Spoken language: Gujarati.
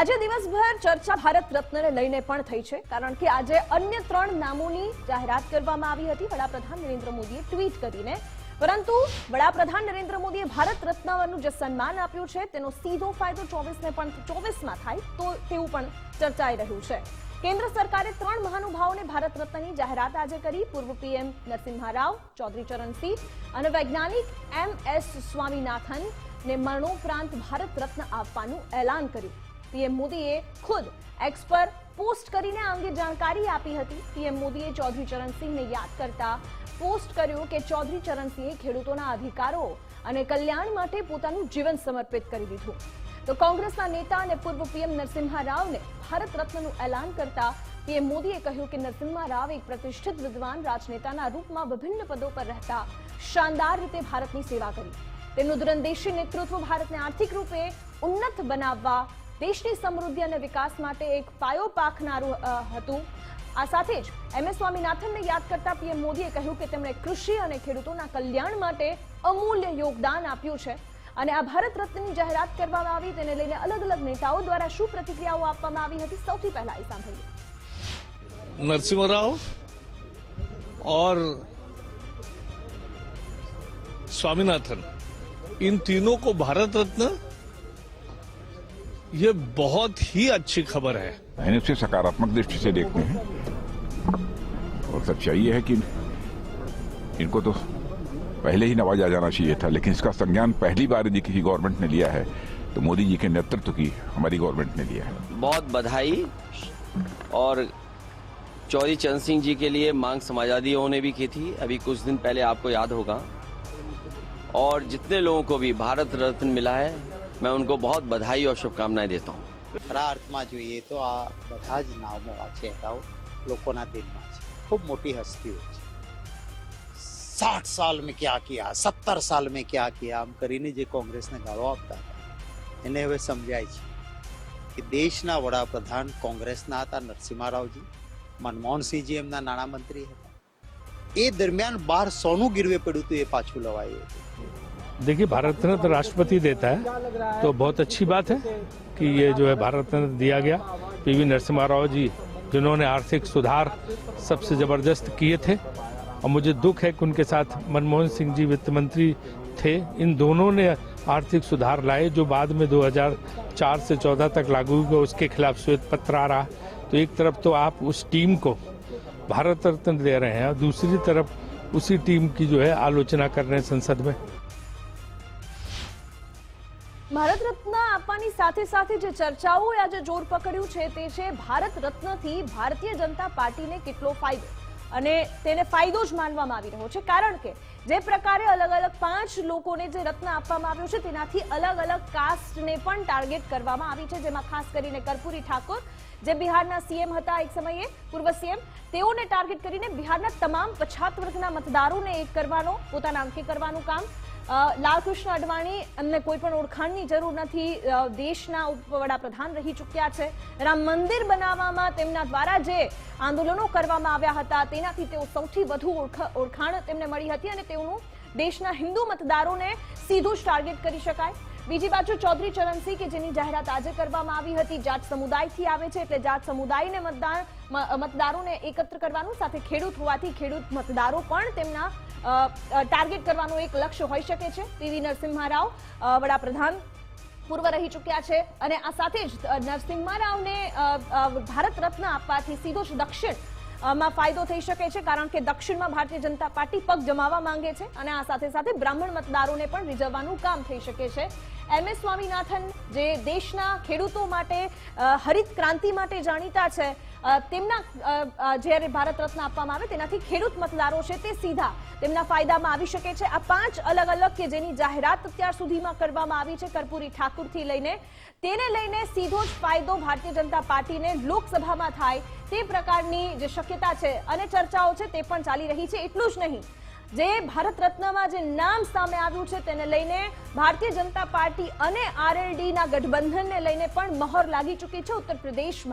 આજે દિવસભર ચર્ચા ભારત રત્નને લઈને પણ થઈ છે, કારણ કે આજે અન્ય ત્રણ નામોની જાહેરાત કરવામાં આવી હતી. વડાપ્રધાન નરેન્દ્ર મોદીએ ટ્વીટ કરીને, પરંતુ વડાપ્રધાન નરેન્દ્ર મોદીએ ભારત રત્નનું જે સન્માન આપ્યું છે, તેનો સીધો ફાયદો ચોવીસને પણ ચોવીસમાં થાય તો તેવું પણ ચર્ચાઈ રહ્યું છે. કેન્દ્ર સરકારે ત્રણ મહાનુભાવોને ભારત રત્નની જાહેરાત આજે કરી. પૂર્વ પીએમ નરસિંહા રાવ, ચૌધરી ચરણસિંહ અને વૈજ્ઞાનિક એમ એસ સ્વામીનાથન ને મરણોપરાંત ભારત રત્ન આપવાનું એલાન કર્યું. પીએમ મોદીએ ખુદ એક્સ પર પોસ્ટ કરીને આ અંગે જાણકારી આપી હતી. પીએમ મોદીએ ચૌધરી ચરણસિંહને યાદ કરતા પોસ્ટ કર્યું કે ચૌધરી ચરણસિંહે ખેડૂતોના અધિકારો અને કલ્યાણ માટે પોતાનું જીવન સમર્પિત કરી દીધું. તો કોંગ્રેસના નેતા અને પૂર્વ પીએમ નરસિંહા રાવને ભારત રત્નનું એલાન કરતા પીએમ મોદીએ કહ્યું કે નરસિંહા રાવ એક પ્રતિષ્ઠિત વિદ્વાન રાજનેતાના રૂપમાં વિભિન્ન પદો પર રહેતા શાનદાર રીતે ભારતની સેવા કરી. તેમનું દૂરંદેશી નેતૃત્વ ભારતને આર્થિક રૂપે ઉન્નત બનાવવા દેશની સમૃદ્ધિ અને વિકાસ માટે એક પાયો પાખનારું અ, હતું આ સાથે જ એમ એસ સ્વામીનાથનને યાદ કરતા પીએમ મોદીએ કહ્યું કે તેમણે કૃષિ અને ખેડૂતોના કલ્યાણ માટે અમૂલ્ય યોગદાન આપ્યું છે અને આ ભારત રત્નની જાહેરાત કરવામાં આવી તેને લઈને અલગ અલગ નેતાઓ દ્વારા શું પ્રતિક્રિયાઓ આપવામાં આવી હતી સૌથી પહેલા એ સાંભળીએ नरसिम्हा राव और स्वामीनाथन इन तीनों को भारत रत्न ये बहुत ही अच्छी खबर है। मैंने उसे सकारात्मक दृष्टि से देखते हैं। और सच्चाई ये है कि इनको तो पहले ही नवाजा जाना चाहिए था लेकिन इसका संज्ञान पहली बार यदि किसी गवर्नमेंट ने लिया है तो मोदी जी के नेतृत्व की हमारी गवर्नमेंट ने लिया है। बहुत बधाई और चौधरी चरण सिंह जी के लिए मांग समाजवादियों ने भी की थी। अभी कुछ दिन पहले आपको याद होगा। और जितने लोगों को भी भारत रत्न मिला है मैं उनको बहुत बधाई और शुभकामनाएँ देता हूँ। खरा अर्थ में जो ये तो आ बधा नाव में वाचेताओ लोगों ना दिल में खूब मोटी हस्ती हो साठ साल में क्या किया, सत्तर साल में क्या किया, हम करीने जे कांग्रेस ने गाड़ो आपता। इन्हें हमें समझाई छे कि देश ना वड़ा प्रधान कांग्रेस ना था, नरसिम्हा राव जी, मनमोहन सिंह जी हमना नाना मंत्री है। ये दरमियान बाहर सोनू गिरवे पड़ू तो ये पाछू लवाई देखिए भारत रत्न तो राष्ट्रपति देता है तो बहुत अच्छी बात है कि ये जो है भारत रत्न दिया गया। पीवी नरसिम्हा राव जी, जिन्होंने आर्थिक सुधार सबसे ज़बरदस्त किए थे, और मुझे दुख है कि उनके साथ मनमोहन सिंह जी, वित्त मंत्री थे। इन दोनों ने आर्थिक सुधार लाए, जो बाद में 2004 से 14 तक लागू हुए, उसके खिलाफ श्वेत पत्र आ रहा। तो एक तरफ़ तो आप उस टीम को भारत रत्न दे रहे हैं, और दूसरी तरफ़ उसी टीम की जो है आलोचना कर रहे हैं संसद में। આપવાની સાથે સાથે જે ચર્ચાઓએ આજે જોર પકડ્યું છે તે છે ભારત રત્નથી ભારતીય જનતા પાર્ટીને કેટલો ફાયદો? અને તેને ફાયદો જ માનવામાં આવી રહ્યો છે. કારણ કે જે પ્રકારે અલગ અલગ પાંચ લોકોને જે રત્ન આપવામાં આવ્યું છે તેનાથી અલગ અલગ કાસ્ટને પણ ટાર્ગેટ કરવામાં આવી છે. જેમાં ખાસ કરીને કર્પૂરી ઠાકોર, જે બિહારના સીએમ હતા એક સમયે, પૂર્વ સીએમ, તેઓને ટાર્ગેટ કરીને બિહારના તમામ પછાત વર્ગના મતદારોને એક કરવાનો, પોતાના અંકે કરવાનું કામ લાલકૃષ્ણ અડવાણી એમને કોઈ પણ ઓળખાણની જરૂર નથી. દેશના વડાપ્રધાન રહી ચૂક્યા છે. રામ મંદિર બનાવવામાં તેમના દ્વારા જે આંદોલનો કરવામાં આવ્યા હતા, તેનાથી તેઓ સૌથી વધુ ઓળખ- ઓળખાણ તેમને મળી હતી અને તેઓનું દેશના હિન્દુ મતદારોને સીધું જ ટાર્ગેટ કરી શકાય. બીજી બાજુ ચૌધરી ચરણસિંહ કે જેની જાહેરાત આજે કરવામાં આવી હતી, જાટ સમુદાયથી આવે છે એટલે જાટ સમુદાયને મતદાન મતદારોને એકત્ર કરવાનું સાથે ખેડૂત હોવાથી ખેડૂત મતદારો પણ તેમના ટાર્ગેટ કરવાનું એક લક્ષ્ય હોઈ શકે છે. પીવી નરસિંહા રાવ વડાપ્રધાન પૂર્વ રહી ચૂક્યા છે અને આ સાથે જ નરસિંહા રાવને ભારત રત્ન આપવાથી સીધો જ દક્ષિણ માં ફાયદો થઈ શકે છે, કારણ કે દક્ષિણમાં ભારતીય જનતા પાર્ટી પગ જમાવવા માંગે છે અને આ સાથે સાથે બ્રાહ્મણ મતદારોને પણ રીઝવવાનું કામ થઈ શકે છે. એમ. એસ. સ્વામીનાથન જે દેશના ખેડૂતો માટે હરિત ક્રાંતિ માટે જાણીતા છે તેમના જ્યારે ભારત રત્ન આપવામાં આવે તેનાથી ખેડૂત મતદારો છે તે સીધા તેમના ફાયદામાં આવી શકે છે. આ પાંચ અલગ અલગ કે જેની જાહેરાત અત્યાર સુધીમાં કરવામાં આવી છે કર્પૂરી ઠાકુરથી લઈને, તેને લઈને સીધો જ ફાયદો ભારતીય જનતા પાર્ટીને લોકસભામાં થાય તે પ્રકારની જે શક્યતા છે અને ચર્ચાઓ છે તે પણ ચાલી રહી છે. એટલું જ નહીં જે ભારત રત્નમાં જે નામ સામે આવ્યું છે તેને લઈને ભારતીય જનતા પાર્ટી અને આરએલડી ના ગઠબંધનને લઈને પણ મહોર લાગી ચૂકી છે ઉત્તર પ્રદેશમાં